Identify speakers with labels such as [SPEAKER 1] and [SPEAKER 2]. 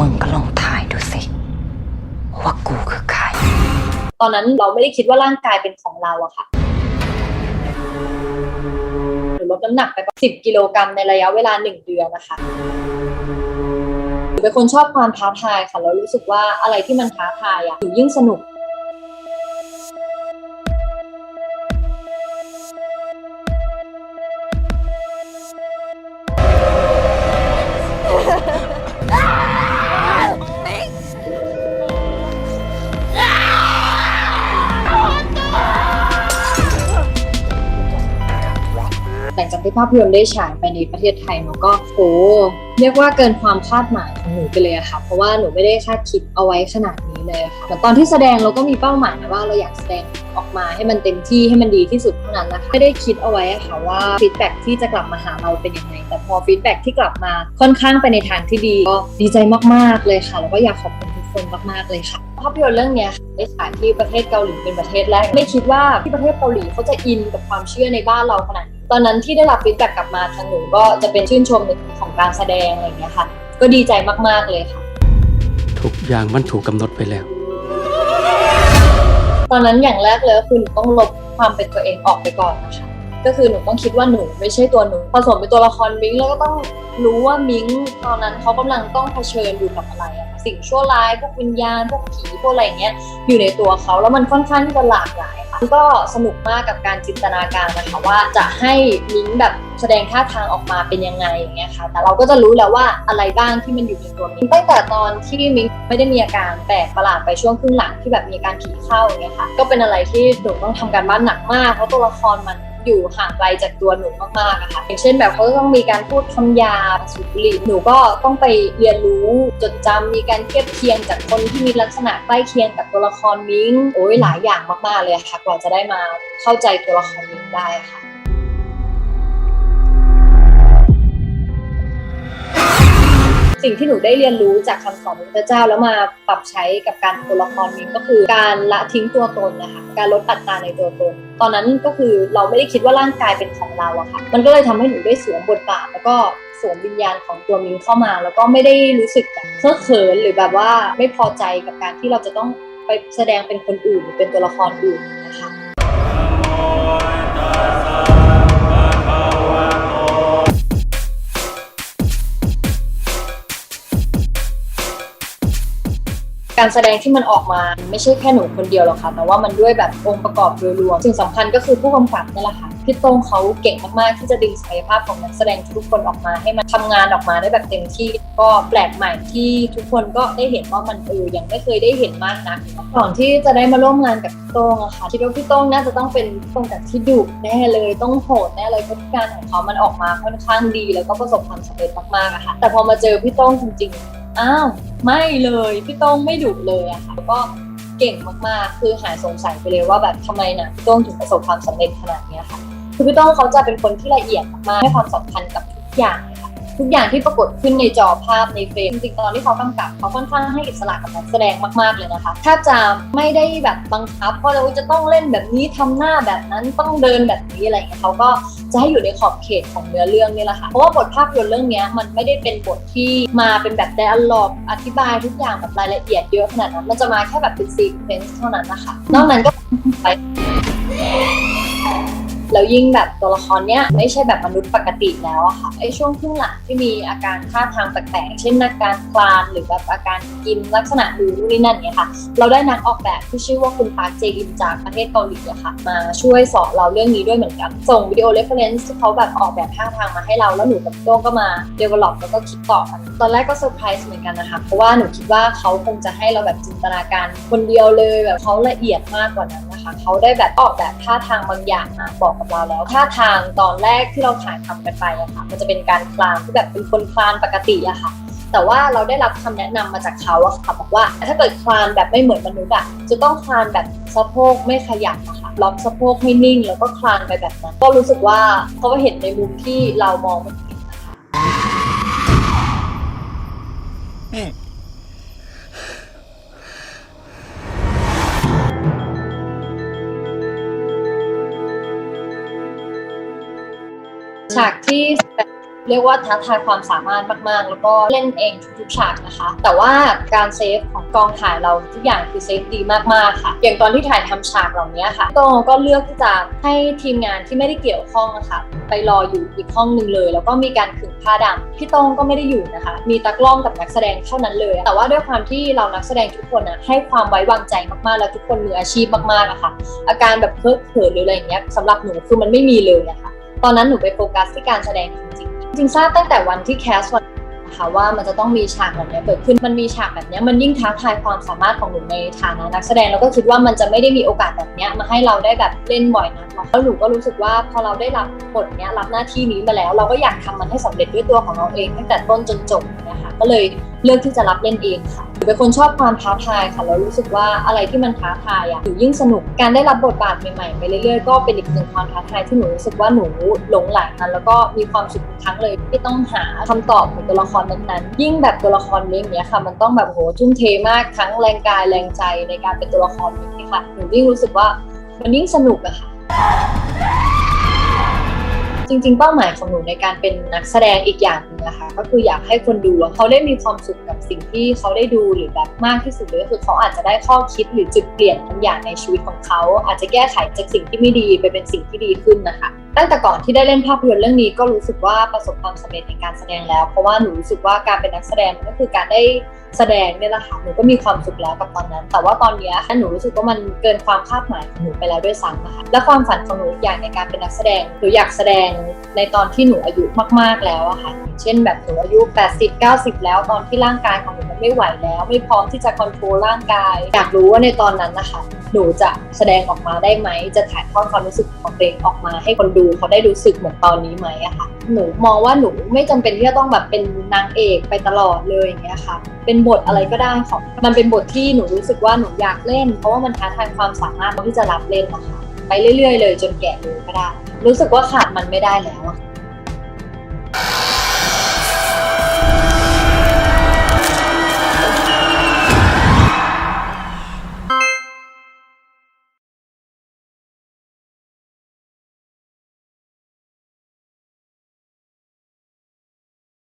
[SPEAKER 1] มึงก็ลองถ่ายดูสิ ว่ากูคือใคร
[SPEAKER 2] ตอนนั้นเราไม่ได้คิดว่าร่างกายเป็นของเราอะค่ะหรือลดน้ำหนักไปสิบกิโลกรัมในระยะเวลาหนึ่งเดือนนะคะหนูเป็นคนชอบความท้าทายค่ะแล้วรู้สึกว่าอะไรที่มันท้าทายอะหนูยิ่งสนุก ภาพยนตร์ได้ฉายไปในประเทศไทยเนาะก็โอ้เรียกว่าเกินความคาดหมายของหนูไปเลยอะค่ะ เพราะว่าหนูไม่ได้คาดคิดเอาไว้ขนาดนี้เลยค่ะเหมือนตอนที่แสดงเราก็มีเป้าหมายนะว่าเราอยากแสดงออกมาให้มันเต็มที่ให้มันดีที่สุดเท่านั้นนะคะไม่ได้คิดเอาไว้ค่ะว่าฟีดแบ็ที่จะกลับมาหาเราเป็นยังไงแต่พอฟีดแบ็ที่กลับมาค่อนข้างไปในทางที่ดีก็ดีใจมากๆเลยค่ะ แล้วก็อยากขอบคุณทุกคนมากๆเลยค่ะภาพยนตร์เรื่องนี้ได้ฉายที่ประเทศเกาหลีเป็นประเทศแรกไม่คิดว่าที่ประเทศเกาหลีเขาจะอินกับความเชื่อในบ้านเราขนาดนี้ ตอนนั้นที่ได้รับฟีดแบ็กกลับมาทางหนูก็จะเป็นชื่นชมในของการแสดงอะไรอย่างเงี้ยค่ะ ก็ดีใจมากๆเลยค่ะ
[SPEAKER 3] ทุกอย่างมันถูกกำหนดไปแล้ว
[SPEAKER 2] ตอนนั้นอย่างแรกเลยก็คือหนูต้องลบความเป็นตัวเองออกไปก่อนนะคะ ก็คือหนูต้องคิดว่าหนูไม่ใช่ตัวหนูผสมเป็นตัวละครมิงแล้วก็ต้องรู้ว่ามิงตอนนั้นเขากำลังต้องเผชิญอยู่กับอะไรสิ่งชั่วร้ายพวกวิญญาณพวกผีพวกอะไรเงี้ยอยู่ในตัวเขาแล้วมันค่อนข้างที่จะหลากหลายค่ะก็สนุกมากกับการจินตนาการนะคะว่าจะให้มิงแบบแสดงท่าทางออกมาเป็นยังไงอย่างเงี้ยค่ะ แต่เราก็จะรู้แล้วว่าอะไรบ้างที่มันอยู่ในตัวมิงตั้งแต่ตอนที่มิงไม่ได้มีอาการแปลกประหลาดไปช่วงครึ่งหลังที่แบบมีการผีเข้าอย่างเงี้ยค่ะก็เป็นอะไรที่หนูต้องทำการบ้านหนักมากเพราะตัวละครมัน อยู่ห่างไกลจากตัวหนูมากๆอะค่ะอย่างเช่นแบบเขาต้องมีการพูดคำหยาบสูบบุหรีหนูก็ต้องไปเรียนรู้จดจำมีการเทียบเคียงจากคนที่มีลักษณะใกล้เคียงกับตัวละครมิงโอ้ยหลายอย่างมากๆเลยค่ะกว่าจะได้มาเข้าใจตัวละครมิงได้ค่ะ สิ่งที่หนูได้เรียนรู้จากคำสอนของพระเจ้าแล้วมาปรับใช้กับการตัวละครนี้ก็คือการละทิ้งตัวตนนะคะการลดอัตราในตัวตน ตอนนั้นก็คือเราไม่ได้คิดว่าร่างกายเป็นของเราอะค่ะมันก็เลยทำให้หนูได้สวมบทบาทแล้วก็สวมวิญญาณของตัวมิงเข้ามา แล้วก็ไม่ได้รู้สึกแบบเคอะเขินหรือแบบว่าไม่พอใจกับการที่เราจะต้องไปแสดงเป็นคนอื่นหรือเป็นตัวละครอื่น การแสดงที่มันออกมาไม่ใช่แค่หนูคนเดียวหรอกค่ะแต่ว่ามันด้วยแบบองค์ประกอบโดยรวมสิ่งสำคัญก็คือผู้กำกับนี่แหละค่ะพี่โต้งเขาเก่งมากๆที่จะดึงศักยภาพของนักแสดงทุกคนออกมาให้มันทำงานออกมาได้แบบเต็มที่ก็แปลกใหม่ที่ทุกคนก็ได้เห็นว่ามันเออยังไม่เคยได้เห็นมากนะก่อนที่จะได้มาร่วมงานกับพี่โต้งอะค่ะคิดว่าพี่โต้งน่าจะต้องเป็นผู้กำกับที่ดุแน่เลยต้องโหดแน่เลยเพราะกการของเขามันออกมาค่อนข้างดี แล้วก็ประสบความสำเร็จมากๆอะค่ะแต่พอมาเจอพี่โต้งจริงๆ อ้าวไม่เลยพี่โต้งไม่ดุเลยอะค่ะแล้วก็เก่งมากๆ คือหายสงสัยไปเลยว่าแบบทำไมนะพี่โต้งถึงประสบความสำเร็จขนาดนี้ค่ะคือพี่โต้งเขาจะเป็นคนที่ละเอียดมากให้ความสำคัญกับทุกอย่าง ทุกอย่างที่ปรากฏขึ้นในจอภาพในเฟรมจริงๆตอนที่เขากำกับเขาค่อนข้างให้อิสระกับนักแสดงมากๆเลยนะคะถ้าจะไม่ได้แบบบังคับว่าเราจะต้องเล่นแบบนี้ทำหน้าแบบนั้นต้องเดินแบบนี้อะไรอย่างเงี้ยเขาก็จะให้อยู่ในขอบเขตของเนื้อเรื่องนี่แหละค่ะเพราะว่าบทภาพยนตร์เรื่องนี้มันไม่ได้เป็นบทที่มาเป็นแบบไดอะล็อกอธิบายทุกอย่างแบบรายละเอียดเยอะขนาดนั้นมันจะมาแค่แบบเป็นซีเควนซ์เท่านั้นนะคะนอกนั้นก็ไป แล้วยิ่งแบบตัวละครเนี้ยไม่ใช่แบบมนุษย์ปกติแล้วอะค่ะไอช่วงครึ่งหลังที่มีอาการท่าทางแปลกๆเช่นอาการคลานหรือแบบอาการกินลักษณะดูนู่นนี่นั่นเนี่ยค่ะ เราได้นักออกแบบที่ชื่อว่าคุณปาร์คเจอินจากประเทศเกาหลีอะค่ะ มาช่วยสอนเราเรื่องนี้ด้วยเหมือนกัน ส่งวิดีโอเรฟเฟรนซ์ที่เขาแบบออกแบบท่าทางมาให้เราแล้วหนูกับโต้งก็มาเดเวลลอปแล้วก็คิดต่อกันตอนแรกก็เซอร์ไพรส์เหมือนกันนะคะเพราะว่าหนูคิดว่าเขาคงจะให้เราแบบจินตนาการคนเดียวเลยแบบเขาละเอียดมากกว่านั้นนะคะเขาได้แบบออกแบบท่าทางบางอย่างมาบอกกับเราแล้วท่าทางตอนแรกที่เราถ่ายทำกันไปอะค่ะ มันจะเป็นการคลานที่แบบเป็นคนคลานปกติอะค่ะ แต่ว่าเราได้รับคำแนะนำมาจากเขาอะค่ะบอกว่าถ้าเกิดคลานแบบไม่เหมือนมนุษย์อะจะต้องคลานแบบสะโพกไม่ขยับอะค่ะล็อกสะโพกให้นิ่ง แล้วก็คลานไปแบบนั้นก็รู้สึกว่าเขาก็เห็นในมุมที่เรามองไม่เห็นนะคะ ฉากที่เรียกว่าท้าทายความสามารถมาก ๆ แล้วก็เล่นเองทุกๆฉากนะคะ แต่ว่าการเซฟของกองถ่ายเราทุกอย่างคือเซฟดีมากๆค่ะ อย่างตอนที่ถ่ายทำฉากเหล่านี้ค่ะโตก็เลือกที่จะให้ทีมงานที่ไม่ได้เกี่ยวข้องนะคะไปรออยู่อีกห้องหนึ่งเลย แล้วก็มีการขึงผ้าดำพี่โต้งก็ไม่ได้อยู่นะคะ มีตากล้องกับนักแสดงเท่านั้นเลย แต่ว่าด้วยความที่เรานักแสดงทุกคนอะให้ความไว้วางใจมากๆ แล้วทุกคนมืออาชีพมากๆอะค่ะอาการแบบเคอเขินหรืออะไรอย่างเงี้ยสำหรับหนูคือมันไม่มีเลยอะค่ะ ตอนนั้นหนูไปโฟกัสที่การแสดงจริงๆจริงๆทราบตั้งแต่วันที่แคสวันนะคะว่ามันจะต้องมีฉากแบบนี้เกิดขึ้นมันมีฉากแบบนี้มันยิ่งท้าทายความสามารถของหนูในฐานะนักแสดงแล้วก็คิดว่ามันจะไม่ได้มีโอกาสแบบนี้มาให้เราได้แบบเล่นบ่อยนักแล้วหนูก็รู้สึกว่าพอเราได้รับบทนี้รับหน้าที่นี้มาแล้ว เราก็อยากทำมันให้สำเร็จด้วยตัวของเราเองตั้งแต่ต้นจนจบนะคะก็เลยเลือกที่จะรับเล่นเองค่ะ เป็นคนชอบความท้าทายค่ะแล้วรู้สึกว่าอะไรที่มันท้าทายอะหนูยิ่งสนุกการได้รับบทบาทใหม่ๆไปเรื่อยๆก็เป็นอีกหนึ่งความท้าทายที่หนูรู้สึกว่าหนูหลงไหลมันแล้วก็มีความสุขทุกครั้งเลยที่ต้องหาคำตอบของตัวละครนั้นๆ ยิ่งแบบตัวละครนี้อย่างเนี้ยค่ะ มันต้องแบบโหทุ่มเทมากทั้งแรงกายแรงใจในการเป็นตัวละครนี้ค่ะหนูยิ่งรู้สึกว่ามันยิ่งสนุกอะค่ะ จริง ๆ เป้าหมายของหนูในการเป็นนักแสดงอีกอย่างหนึงนะคะก็คืออยากให้คนดูเขาได้มีความสุขกับสิ่งที่เขาได้ดูหรือแบบมากที่สุดเลยก็คือเขาอาจจะได้ข้อคิดหรือจุดเปลี่ยนบางอย่างในชีวิตของเขา อาจจะแก้ไขจากสิ่งที่ไม่ดีไปเป็นสิ่งที่ดีขึ้นนะคะตั้งแต่ก่อนที่ได้เล่นภาพยนตร์เรื่องนี้ก็รู้สึกว่าประสบความสำเร็จในการแสดงแล้ว เพราะว่าหนูรู้สึกว่าการเป็นนักแสดงมันก็คือการได้แสดงเนี่ยแหละค่ะหนูก็มีความสุขแล้วกับตอนนั้น แต่ว่าตอนนี้ยหนูรู้สึกว่ามันเกินความคาดหมายของหนูไปแล้วด้วยซ้ำนะคะและความฝันของหนูอีกอย่างในการเป็นนักแสดงหนูอยากแสดงในตอนที่หนูอายุมากๆแล้วอะค่ะเช่นแบบหนูอายุ 80 90 แล้วตอนที่ร่างกายของหนูมันไม่ไหวแล้ว ไม่พร้อมที่จะควบคุมร่างกาย อยากรู้ว่าในตอนนั้นนะคะหนูจะแสดงออกมาได้ไหมจะถ่ายทอดความรู้สึกของตัวเองออกมาให้คนดูเขาได้รู้สึกเหมือนตอนนี้ไหมอะค่ะหนูมองว่าหนูไม่จำเป็นที่จะต้องแบบเป็นนางเอกไปตลอดเลยอย่างเงี้ยค่ะ เป็นบทอะไรก็ได้ของมันเป็นบทที่หนูรู้สึกว่าหนูอยากเล่น เพราะว่ามันท้าทายความสามารถที่จะรับเล่นนะคะ ไปเรื่อยๆ เลยจนแก่เลยก็ได้ รู้สึกว่าขาดมันไม่ได้แล้วอะ